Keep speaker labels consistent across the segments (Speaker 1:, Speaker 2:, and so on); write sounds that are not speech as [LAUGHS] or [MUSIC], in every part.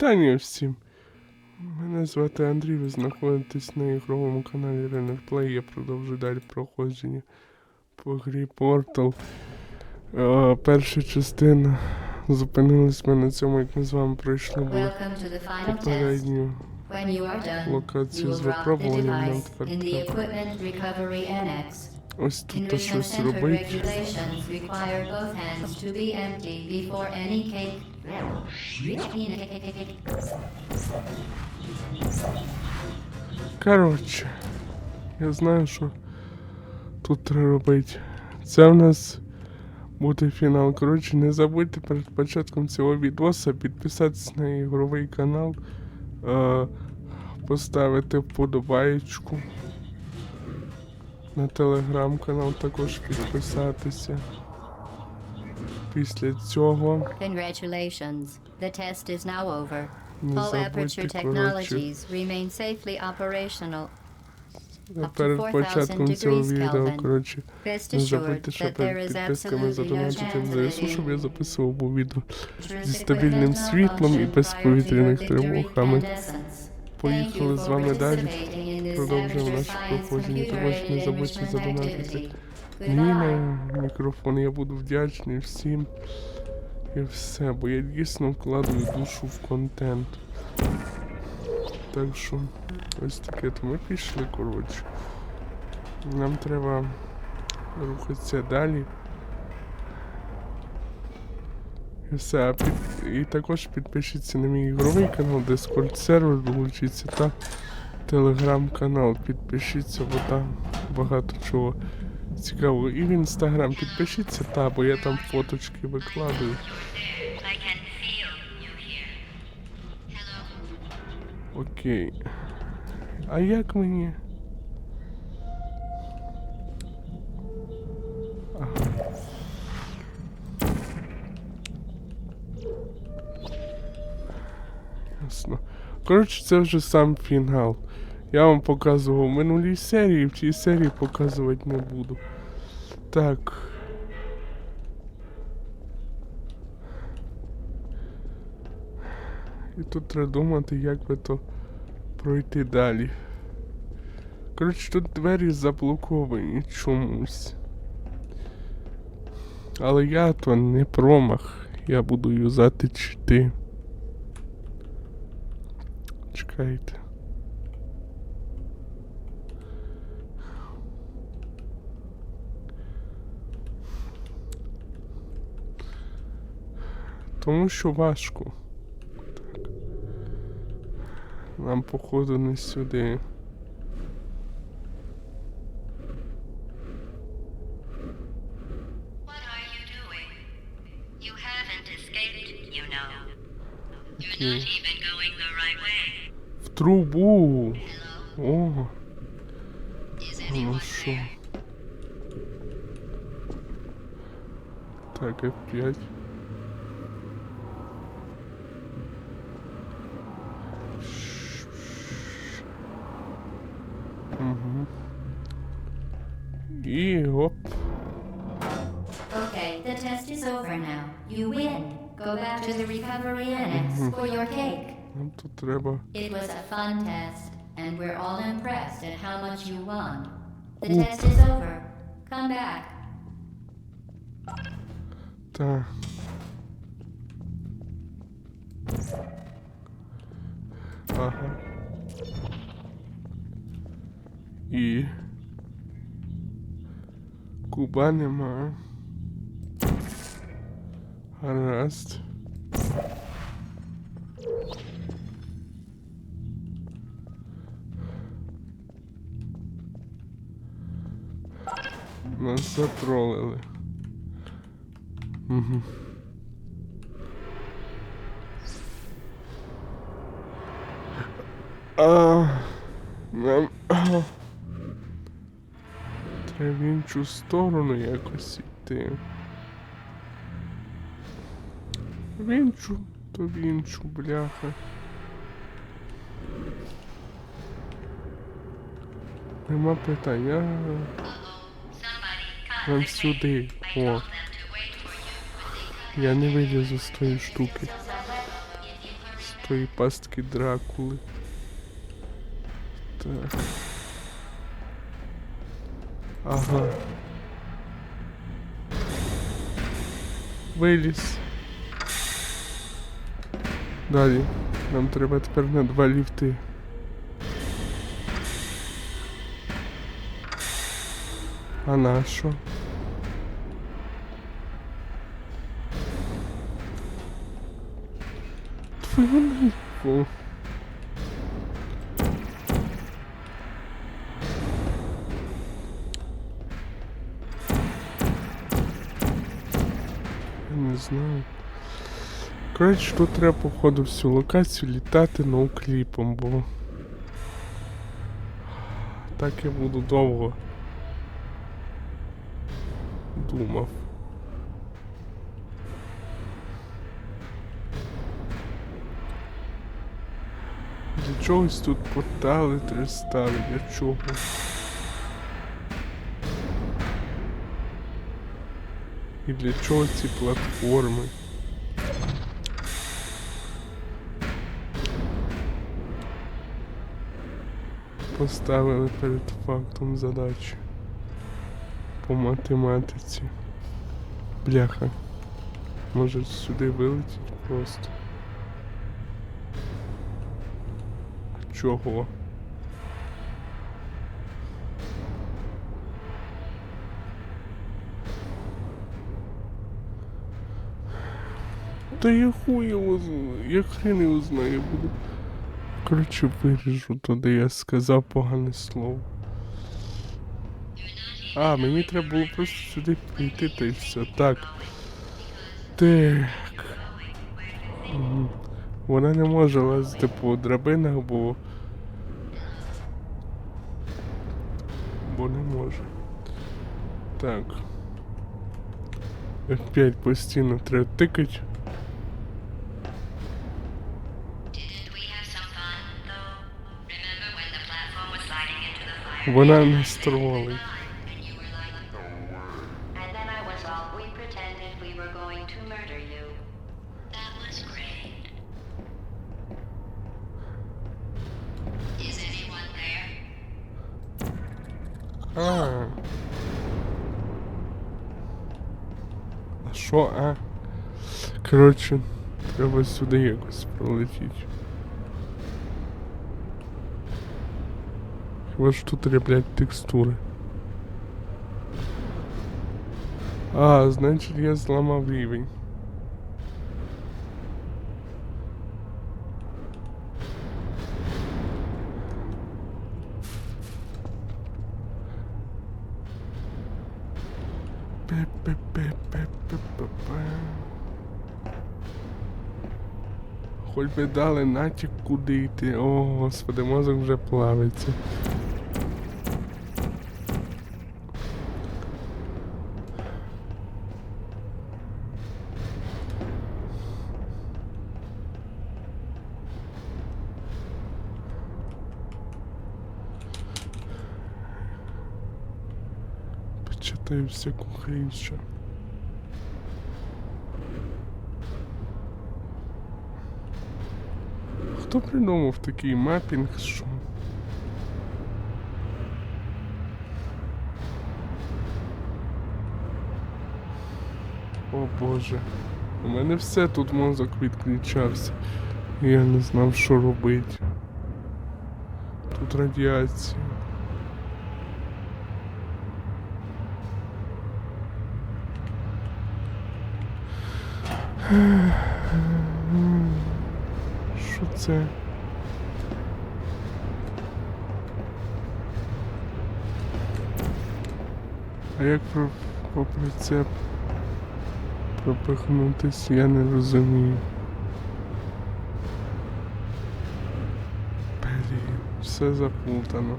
Speaker 1: Вітання всім! Мене звати Андрій, ви знаходитесь на ігровому каналі Renner Play. Я продовжую далі проходження по грі Portal. Е, перша частина. Зупинились ми на цьому, як ми з вами пройшли попередню локацію з випробуванням. Нам тепер треба ось тут
Speaker 2: Enrichment
Speaker 1: щось робити. Коротше, я знаю, що тут треба робити. Це в нас буде фінал. Коротше, не забудьте перед початком цього відоса підписатися на ігровий канал, е, поставити вподобаєчку. На телеграм-канал також підписатися. Після цього
Speaker 2: Congratulations. The test is now over. All Aperture technologies remain safely operational.
Speaker 1: перед початком цього відео, коротше. Не забудьте, що перед підписками задонатити ЗСУ, щоб я записував був відео зі стабільним світлом і без повітряних тривог. А ми поїхали з вами далі. Продовжуємо
Speaker 2: Aperture
Speaker 1: проходження.
Speaker 2: Computer
Speaker 1: Також не забудьте задонатити
Speaker 2: Activity.
Speaker 1: мені
Speaker 2: Goodbye.
Speaker 1: на мікрофон. Я буду вдячний всім. І все, бо я дійсно вкладаю душу в контент. Так що, ось таке, то ми пішли, коротше. Нам треба рухатися далі. І все, а під... і також підпишіться на мій ігровий канал, Discord сервер, долучіться та телеграм-канал. Підпишіться, бо там багато чого цікавого. І в інстаграм підпишіться, та, бо я там фоточки викладаю. Окей. А як мені? Ясно. Коротше, це вже сам фінал. Я вам показував в минулій серії, в цій серії показувати не буду. Так. І тут треба думати, як би то пройти далі. Коротше, тут двері заблоковані чомусь. Але я то не промах. Я буду юзати чити. Чекайте. Тому що важко. Нам, походу, не сюди. В трубу. О.
Speaker 3: Хорошо.
Speaker 1: Ну так, F5.
Speaker 2: the recovery annex for your cake.
Speaker 1: Нам тут треба.
Speaker 2: It was a fun test, and we're all impressed at how much you won. The
Speaker 1: Ooh.
Speaker 2: test is over. Come back.
Speaker 1: Та. Ага. І. Куба нема. Гаразд. Нас затролили. Угу. А, нам... Треба в іншу сторону якось йти. В іншу, то в іншу, бляха. Нема питання. Нам сюди. О, я не вилізу з тої штуки. З свої пастки Дракули. Так. Ага. Виліз. Далі. Нам треба тепер на два ліфти. А на що? Твою наліво. Я не знаю. Коротше, тут треба, походу, всю локацію літати ноукліпом, бо. Так я буду довго. Думав. Чогось тут портали треба ставити, для чого? І для чого ці платформи? Поставили перед фактом задачі по математиці. Бляха. Може сюди вилетіть просто. Чого? Та я хуй його знаю, я хрен його знаю, буду. Коротше, виріжу туди, я сказав погане слово. А, мені треба було просто сюди прийти та й все. Так. Так. Вона не може лазити по драбинах, бо. Не може. Так. F5 постійно треба тикать.
Speaker 3: Didn't we have
Speaker 1: Коротше, треба сюди якось пролетіти. Хіба ж тут роблять текстури? А, значить я зламав рівень. Пе-пе-пе-пе-пе-пе-пе. Хоч би дали натяк куди йти. О, господи, мозок вже плавиться. Почитаю всяку хрінь ще. Хто придумав такий мапінг, що? О боже. У мене все тут мозок відключався. Я не знав, що робити. Тут радіація. Що це? А як про, по прицеп пропихнутись, я не розумію. Блін, все заплутано.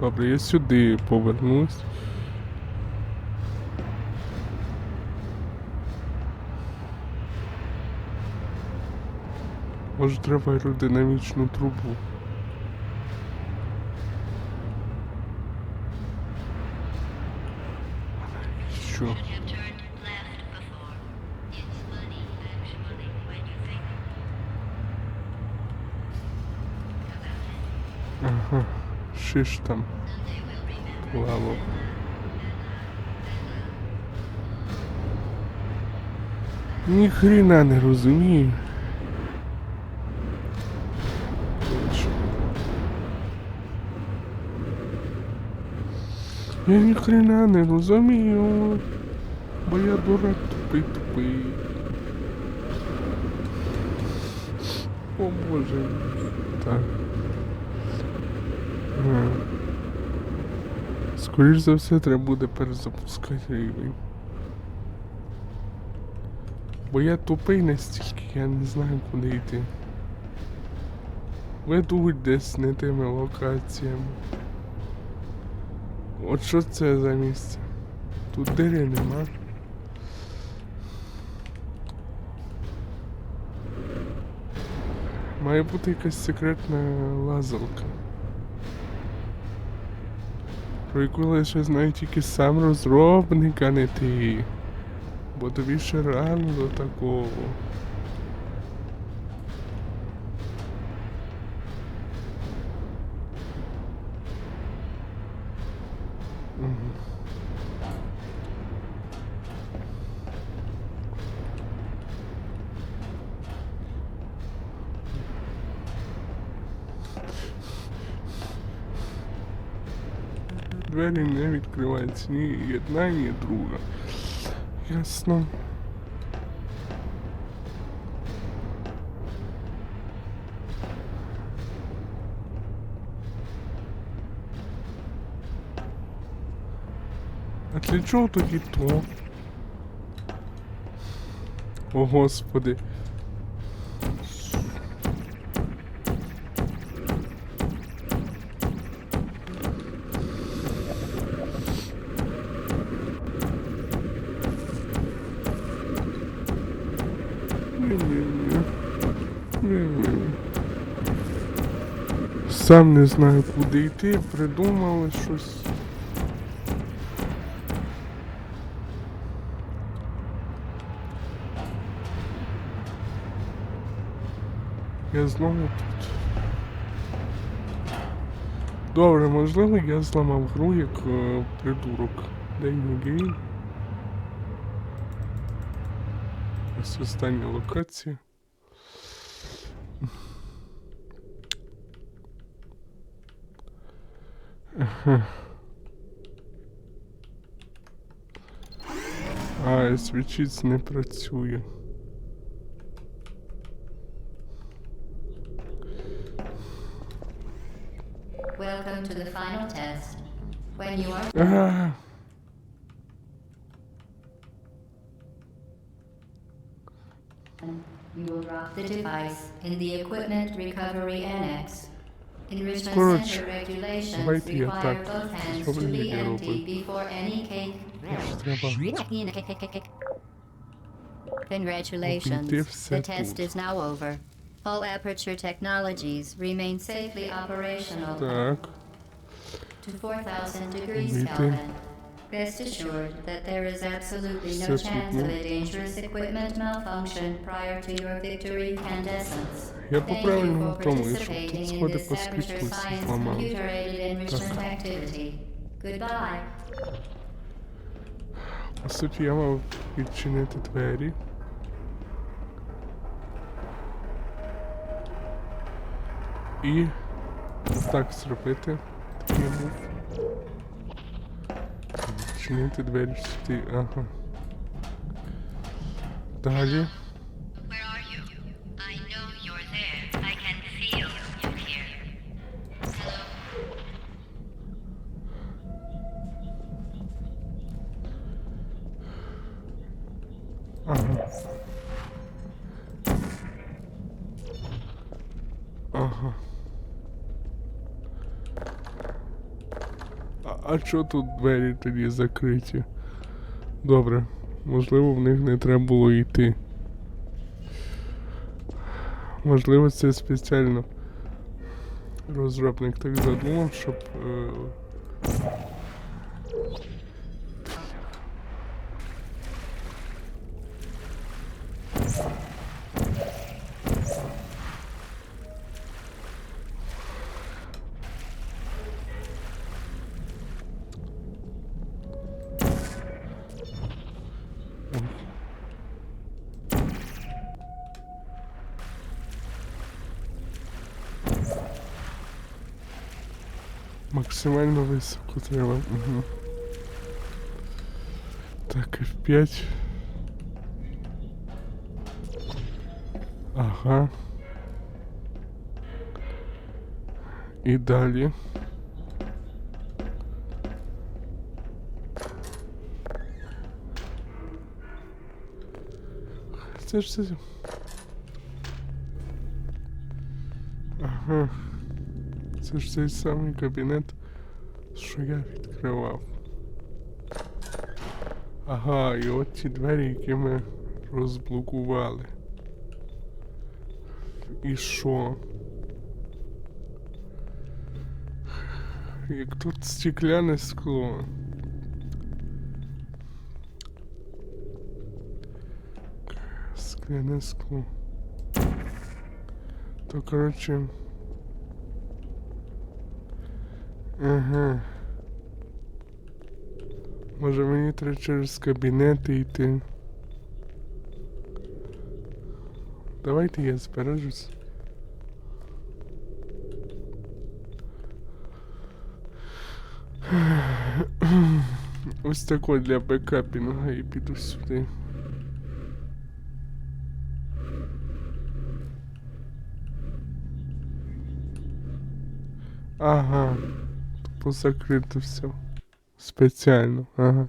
Speaker 1: Добре, я сюди повернусь. Може треба аеродинамічну трубу. Що? Ага, шиш там. Плавав. Ні хрена не розумію. Я ні хрена не розумію. Бо я дурак тупий тупий. О боже. Так. Скоріш за все, треба буде перезапускати рівень. Бо я тупий настільки, я не знаю куди йти. Ведуть десь не тими локаціями. От що це за місце? Тут дири нема. Має бути якась секретна лазалка. Про яку лише знає тільки сам розробник, а не ти. Бо тобі ще рано до такого. Двері не відкриваються ні одна, ні друга. Ясно. А для чого тоді то? О господи. Сам не знаю, куди йти, придумали щось. Я знову тут. Добре, можливо, я зламав гру як е, придурок. День гейм. Ось остання локація. А, свічіць не працює.
Speaker 2: Welcome to the final test. When you are
Speaker 1: Ага.
Speaker 2: You will drop the device in the Equipment Recovery Annex. Enrichment
Speaker 1: Коротше,
Speaker 2: Center regulations
Speaker 1: давайте я
Speaker 2: require
Speaker 1: так
Speaker 2: both hands
Speaker 1: зроблю,
Speaker 2: to be
Speaker 1: як я
Speaker 2: empty
Speaker 1: робив.
Speaker 2: before any cake.
Speaker 1: Треба.
Speaker 2: Congratulations.
Speaker 1: Обійти все
Speaker 2: The test
Speaker 1: тут.
Speaker 2: is now over. All Aperture Technologies remain safely operational
Speaker 1: Так.
Speaker 2: to 4000 degrees
Speaker 1: Обійти.
Speaker 2: Kelvin. Rest assured that there is absolutely no
Speaker 1: Все
Speaker 2: chance of
Speaker 1: світло.
Speaker 2: a dangerous equipment malfunction prior to your victory incandescence.
Speaker 1: Я
Speaker 2: Thank you
Speaker 1: по-правильному
Speaker 2: for
Speaker 1: думаю, що
Speaker 2: participating
Speaker 1: тут
Speaker 2: in
Speaker 1: сходи
Speaker 2: this
Speaker 1: по
Speaker 2: Aperture
Speaker 1: світлу всі
Speaker 2: Science
Speaker 1: зламали.
Speaker 2: Computer-Aided Enrichment Activity. Goodbye.
Speaker 1: По суті, я мав відчинити двері. І так зробити. Такий був. Відчинити двері сюди. Ага. Далі.
Speaker 3: Where
Speaker 1: А, чо тут двері тоді закриті? Добре, можливо, в них не треба було йти. Можливо, це спеціально розробник так задумав, щоб. Е... Максимально високо треба. Угу. Так, F5. Ага. І далі. Це ж це. Ага. Це ж цей самий кабінет, Що я відкривав. Ага, і от ті двері, які ми розблокували. І що? Як тут стекляне скло. Скляне скло. То коротше. Ага. Може мені треба через кабінети йти. Давайте я збережусь. Ось тако для бекапінга і піду сюди. Ага. Позакрито все. Спеціально. Ага.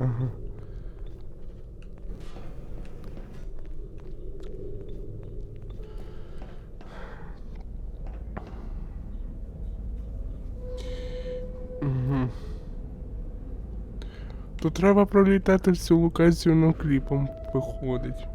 Speaker 1: Ага. То треба пролітати всю локацію на кліпом виходить.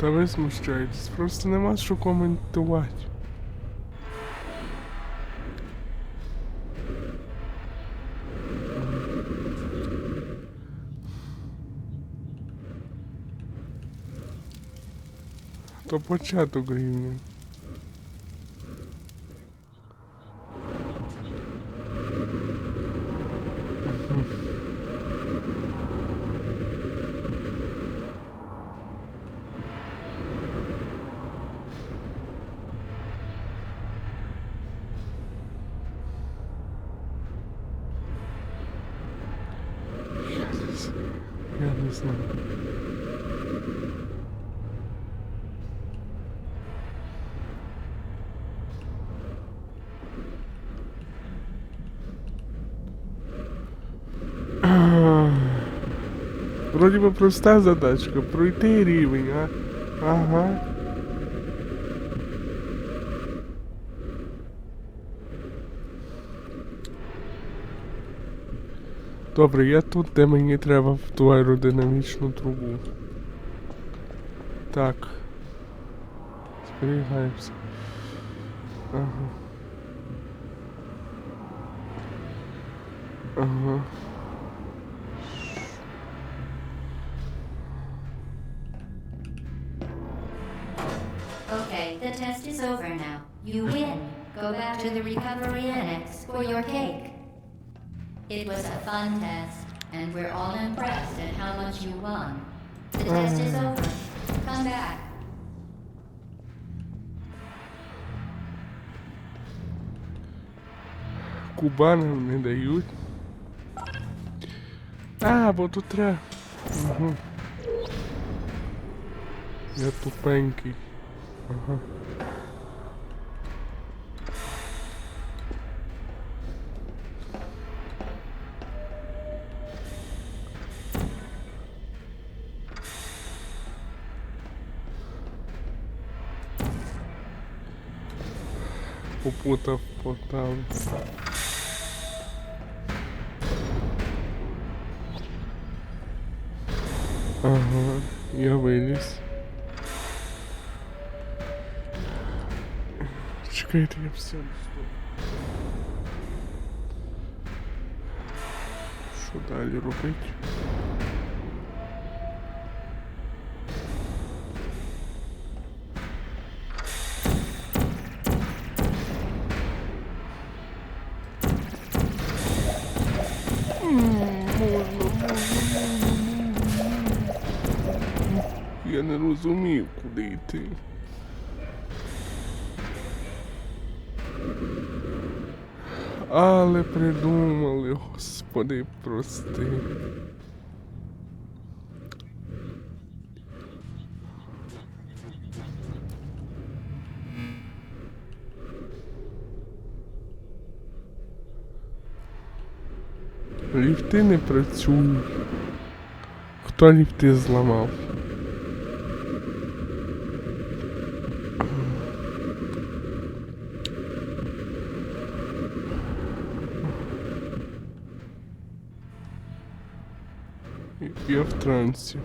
Speaker 1: Та ви смущаєтесь, просто нема що коментувати. То початок рівня. Я не знаю. Я не знаю. Вроді би проста задачка, пройти рівень, а? Ага. Добре, я тут, де мені треба в ту аеродинамічну трубу. Так. Зберігаємося. Ага. Ага.
Speaker 2: to the recovery annex for your cake. It was a fun test, and we're all impressed at how much you won. The mm. test is over. Come back.
Speaker 1: Cubana in. Ah, botou outra. Uhum. E a Tupank. Aham. Uhum. футов вот там. Ага, я вылез. Чекай, это я все. Что дали рубить? Куди йти. Але придумали, господи, прости. Ліфти не працюють. Хто ліфти зламав? Я в трансі.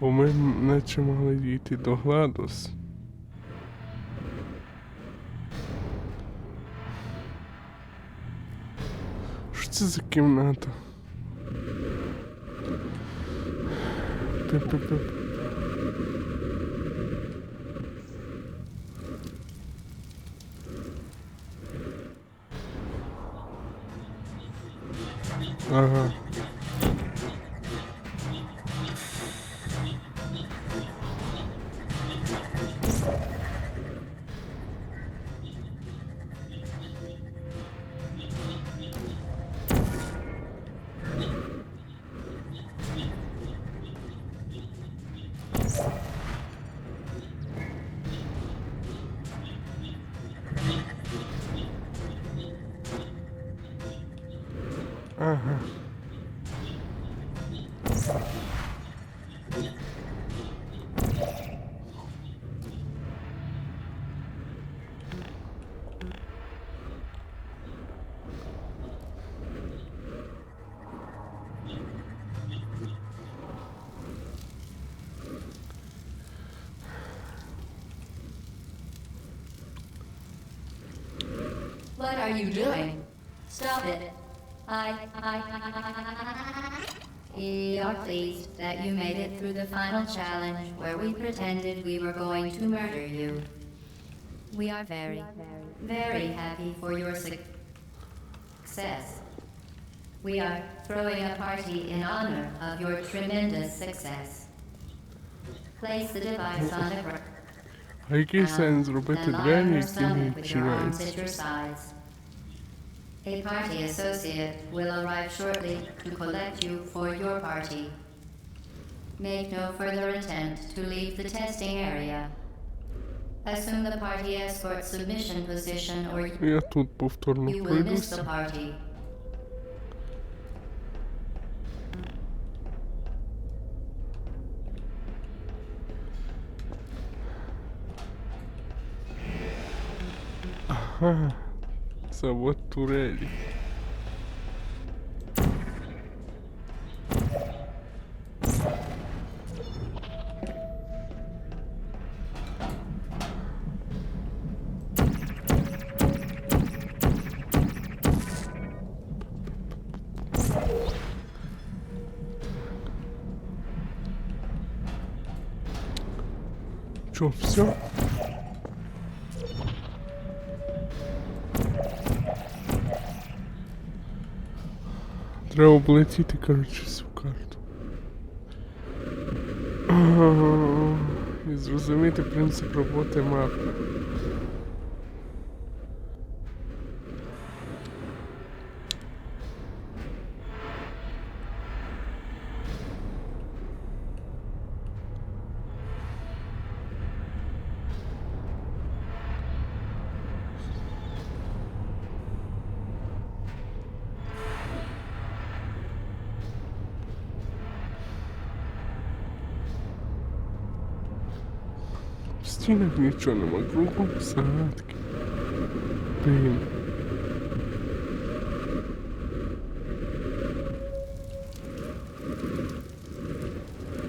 Speaker 1: Бо ми наче могли дійти до Гладус. Що це за кімната? Пип-пип-пип. Ага.
Speaker 2: What are you doing? Stop it. I, I, we are pleased that you made it through the final challenge where we pretended we were going to murder you. We are very, very happy for your suc- success. We are throwing a party in honor of your tremendous success. Place the device on the ground.
Speaker 1: який сенс зробити
Speaker 2: and lie on
Speaker 1: двері,
Speaker 2: your
Speaker 1: які не
Speaker 2: stomach with your arms
Speaker 1: відчиняються?
Speaker 2: at your sides. A party associate will arrive shortly to collect you for your party. Make no further attempt to leave the testing area. Assume the party escort submission position or
Speaker 1: Я тут повторно
Speaker 2: you will miss the
Speaker 1: пройдуся.
Speaker 2: party. [LAUGHS]
Speaker 1: Ага. Завод турелі. Чё, все? Треба облетіти, коротше, всю карту. [LAUGHS] І зрозуміти принцип роботи мапи. Нічого нема, кругом садки. Блін.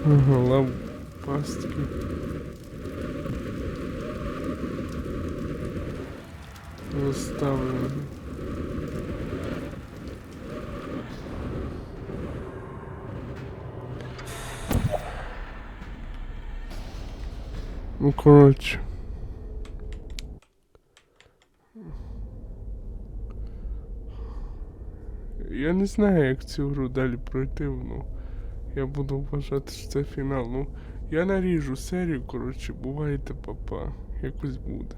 Speaker 1: Ага, лампастки. Розставлені. Ну, коротше. Я не знаю, як цю гру далі пройти, ну. Я буду вважати, що це фінал. Ну, я наріжу серію, коротше, бувайте, папа. Якось буде.